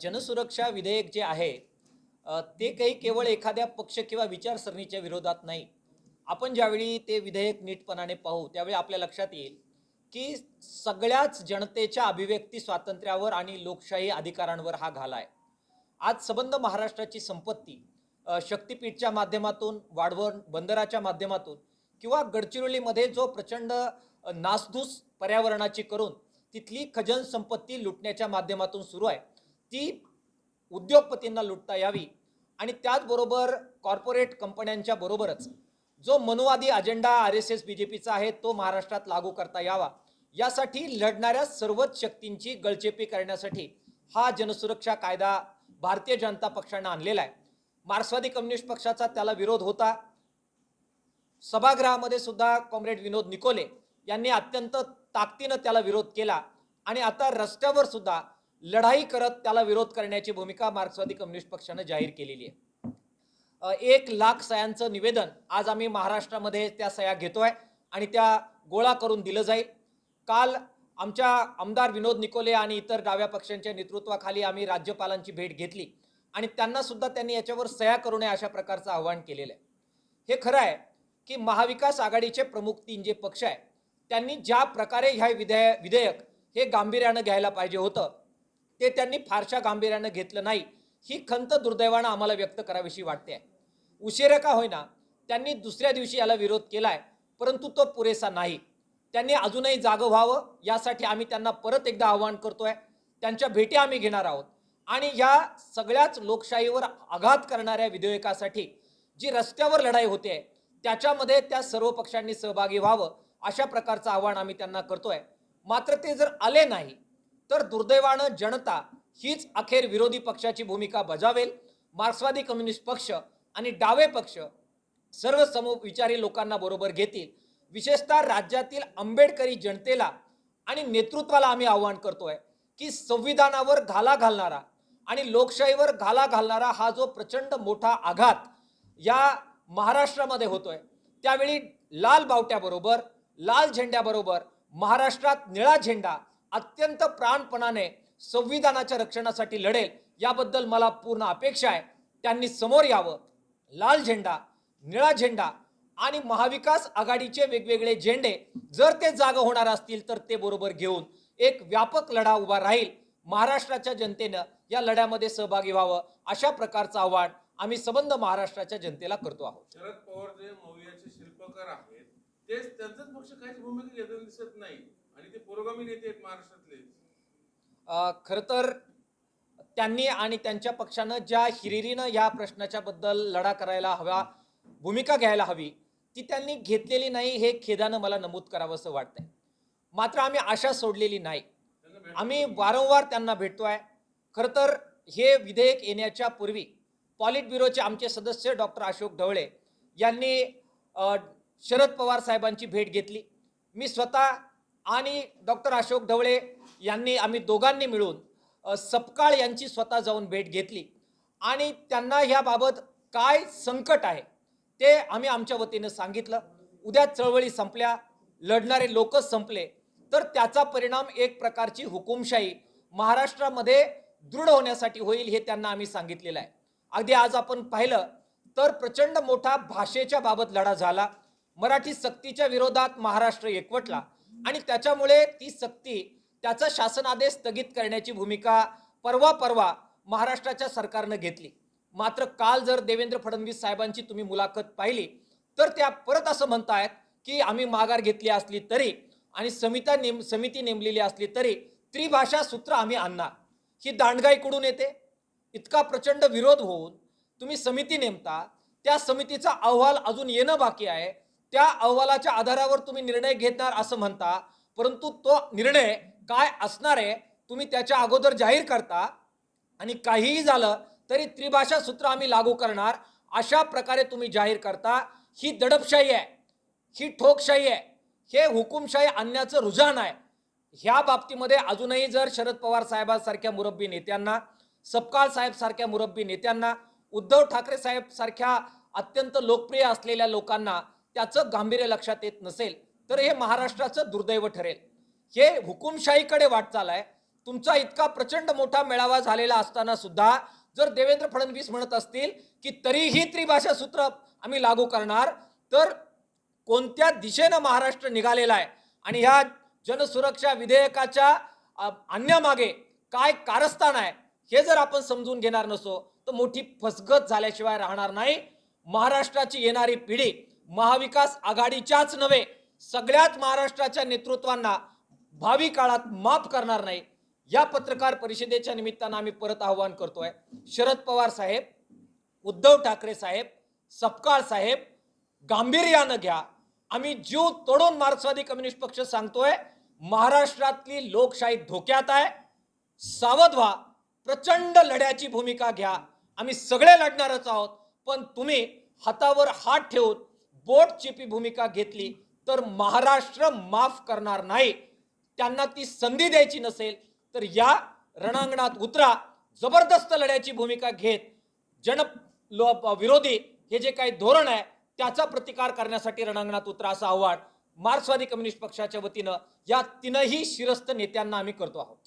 जनसुरक्षा विधेयक जे आहे ते काही केवळ एखाद्या पक्ष किंवा विचारसरणीच्या विरोधात नाही. आपण ज्यावेळी ते विधेयक नीटपणाने पाहू त्यावेळी आपल्या लक्षात येईल की सगळ्याच जनतेच्या अभिव्यक्ती स्वातंत्र्यावर आणि लोकशाही अधिकारांवर हा घाला आहे. आज संबंध महाराष्ट्राची संपत्ती शक्तीपीठच्या माध्यमातून वाढवण बंदराच्या माध्यमातून किंवा गडचिरोलीमध्ये जो प्रचंड नासधूस पर्यावरणाची करून तिथली खजन संपत्ती लुटण्याच्या माध्यमातून सुरू आहे ती उद्योगपतींना लुटता यावी. आणि त्याचबरोबर कॉर्पोरेट कंपन्यांच्या बरोबरच जो मनुवादी agenda R S S B J पीचा आहे तो महाराष्ट्रात लागू करता यावा. यासाठी लढणाऱ्या सर्वच शक्तींची गळचेपी करण्यासाठी हा जनसुरक्षा कायदा भारतीय जनता पक्षानं आणलेला आहे. मार्क्सवादी कम्युनिस्ट पक्षाचा त्याला विरोध होता. सभागृहामध्ये सुद्धा कॉम्रेड विनोद निकोले यांनी अत्यंत ताकदीनं त्याला विरोध केला. आणि आता रस्त्यावर सुद्धा लढाई करत त्याला विरोध करण्याची भूमिका मार्क्सवादी कम्युनिस्ट पक्षानं जाहीर केलेली आहे. एक लाख सह्यांचं निवेदन आज आम्ही महाराष्ट्रामध्ये त्या सह्या घेतोय आणि त्या गोळा करून दिलं जाईल. काल आमच्या आमदार विनोद निकोले आणि इतर डाव्या पक्षांच्या नेतृत्वाखाली आम्ही राज्यपालांची भेट घेतली आणि त्यांना सुद्धा त्यांनी याच्यावर सह्या करू नये अशा प्रकारचं आव्हान केलेलं आहे. हे खरं आहे की महाविकास आघाडीचे प्रमुख तीन जे पक्ष आहे त्यांनी ज्या प्रकारे ह्या विधेय विधेयक हे गांभीर्यानं घ्यायला पाहिजे होतं ते त्यांनी फारशा गांभीर्यानं घेतलं नाही. ही खंत दुर्दैवानं आम्हाला व्यक्त करावीशी वाटते आहे. उशिरा का होईना त्यांनी दुसऱ्या दिवशी याला विरोध केला आहे परंतु तो पुरेसा नाही. त्यांनी अजूनही जागं व्हावं यासाठी आम्ही त्यांना परत एकदा आवाहन आहे त्यांच्या भेटी आम्ही घेणार आहोत. आणि या सगळ्याच लोकशाहीवर आघात करणाऱ्या विधेयकासाठी जी रस्त्यावर लढाई होते आहे त्याच्यामध्ये त्या सर्व पक्षांनी सहभागी व्हावं अशा प्रकारचं आव्हान आम्ही त्यांना करतोय. मात्र ते जर आले नाही तर दुर्दैवानं जनता हीच अखेर विरोधी पक्षाची भूमिका बजावेल. मार्क्सवादी कम्युनिस्ट पक्ष आणि डावे पक्ष सर्व समविचारी लोकांना बरोबर घेतील. विशेषतः राज्यातील आंबेडकरी जनतेला आणि नेतृत्वाला आम्ही आव्हान करतोय की संविधानावर घाला घालणारा आणि लोकशाहीवर घाला घालणारा हा जो प्रचंड मोठा आघात या महाराष्ट्रामध्ये होतोय त्यावेळी लाल बावट्याबरोबर लाल झेंड्याबरोबर महाराष्ट्रात निळा झेंडा अत्यंत प्राणपणाने संविधानाच्या रक्षणासाठी लढेल याबद्दल मला पूर्ण अपेक्षा आहे. त्यांनी समोर यावं. लाल झेंडा निळा झेंडा आणि महाविकास आघाडीचे वेगवेगळे झेंडे जर ते जागा होणार असतील तर ते बरोबर घेऊन एक व्यापक लढा उभा राहील. महाराष्ट्राच्या जनतेनं या लढ्यामध्ये सहभागी व्हावं अशा प्रकारचं आव्हान आम्ही संबंध महाराष्ट्राच्या जनतेला करतो आहोत. शरद पवार जे मौर्याचे शिल्पकार आहेत तेच त्यांचाच पक्ष काहीच भूमिका घेताना दिसत नाही. आणि ते पुरोगामी नेते आहेत महाराष्ट्रातले. खरं तर त्यांनी आणि त्यांच्या पक्षानं ज्या हिरिरीनं या प्रश्नाच्या बद्दल लढा करायला हवा भूमिका घ्यायला हवी ती त्यांनी घेतलेली नाही हे खेदानं मला नमूद करावंसं वाटतंय. मात्र आम्ही आशा सोडलेली नाही. आम्ही वारंवार त्यांना भेटतोय. खरं तर हे विधेयक येण्याच्या पूर्वी पॉलिट ब्युरोचे आमचे सदस्य डॉक्टर अशोक ढवळे यांनी शरद पवार साहेबांची भेट घेतली. मी स्वतः आणि डॉक्टर अशोक ढवळे यांनी आम्ही दोघांनी मिळून सपकाळ यांची स्वतः जाऊन भेट घेतली. आणि त्यांना ह्याबाबत काय संकट आहे ते आम्ही आमच्या वतीनं सांगितलं. उद्या चळवळी संपल्या लढणारे लोकच संपले तर त्याचा परिणाम एक प्रकारची हुकुमशाही महाराष्ट्रामध्ये दृढ होण्यासाठी होईल हे त्यांना आम्ही सांगितलेलं आहे. अगदी आज आपण पाहिलं तर प्रचंड मोठा भाषेच्या बाबत लढा झाला. मराठी सक्तीच्या विरोधात महाराष्ट्र एकवटला. आणि त्याच्यामुळे ती सक्ती त्याचा शासनादेश स्थगित करण्याची भूमिका परवा परवा महाराष्ट्राच्या सरकारनं घेतली. मात्र काल जर देवेंद्र फडणवीस साहेबांची तुम्ही मुलाखत पाहिली तर त्या परत असं म्हणतायत की आम्ही माघार घेतली असली तरी आणि समिता नेम समिती नेमलेली असली तरी त्रिभाषा सूत्र आम्ही आणणार. ही दांडगाईकडून येते? इतका प्रचंड विरोध होऊन तुम्ही समिती नेमता त्या समितीचा अहवाल अजून येणं बाकी आहे. त्या अहवालाच्या आधारावर तुम्ही निर्णय घेणार असं म्हणता परंतु तो निर्णय काय असणार आहे तुम्ही त्याच्या अगोदर जाहीर करता आणि काहीही झालं तरी त्रिभाषा सूत्र आम्ही लागू करणार अशा प्रकारे तुम्ही जाहीर करता. ही दडपशाही आहे ही ठोकशाही आहे हे हुकुमशाही आणण्याचं रुझान आहे. ह्या बाबतीमध्ये अजूनही जर शरद पवार साहेबांसारख्या मुरब्बी नेत्यांना सपकाळ साहेबसारख्या मुरब्बी नेत्यांना उद्धव ठाकरे साहेब सारख्या अत्यंत लोकप्रिय असलेल्या लोकांना त्याचं गांभीर्य लक्षात येत नसेल तर हे महाराष्ट्राचं दुर्दैव ठरेल. हे हुकुमशाहीकडे वाटचाल आहे तुमचा इतका प्रचंड मोठा मेळावा झालेला असताना सुद्धा जर देवेंद्र फडणवीस म्हणत असतील की तरीही त्रिभाषा सूत्र आम्ही लागू करणार तर कोणत्या दिशेनं महाराष्ट्र निघालेला आहे? आणि ह्या जनसुरक्षा विधेयकाच्या आणण्यामागे काय कारस्थान आहे? हे जर आपण समजून घेणार नसो तर मोठी फसगत झाल्याशिवाय राहणार नाही. महाराष्ट्राची येणारी पिढी महाविकास आघाडीच्याच नव्हे सगळ्याच महाराष्ट्राच्या नेतृत्वांना भावी काळात माफ करणार नाही. या पत्रकार परिषदेच्या निमित्तानं आम्ही परत आव्हान करतोय. शरद पवार साहेब उद्धव ठाकरे साहेब सपकाळ साहेब गांभीर्यानं घ्या. आम्ही जीव तोडून मार्क्सवादी कम्युनिस्ट पक्ष सांगतोय महाराष्ट्रातली लोकशाही धोक्यात आहे. सावध व्हा. प्रचंड लढ्याची भूमिका घ्या. आम्ही सगळे लढणारच आहोत पण तुम्ही हातावर हात ठेवून बोट चिपी भूमिका घेतली तर महाराष्ट्र माफ करणार नाही. त्यांना ती संधी द्यायची नसेल तर या रणांगणात उतरा. जबरदस्त लढ्याची भूमिका घेत जन विरोधी हे जे काही धोरण आहे त्याचा प्रतिकार करण्यासाठी रणांगणात उतरा असं आव्हान मार्क्सवादी कम्युनिस्ट पक्षाच्या वतीनं या तीनही शिरस्त नेत्यांना आम्ही करतो आहोत.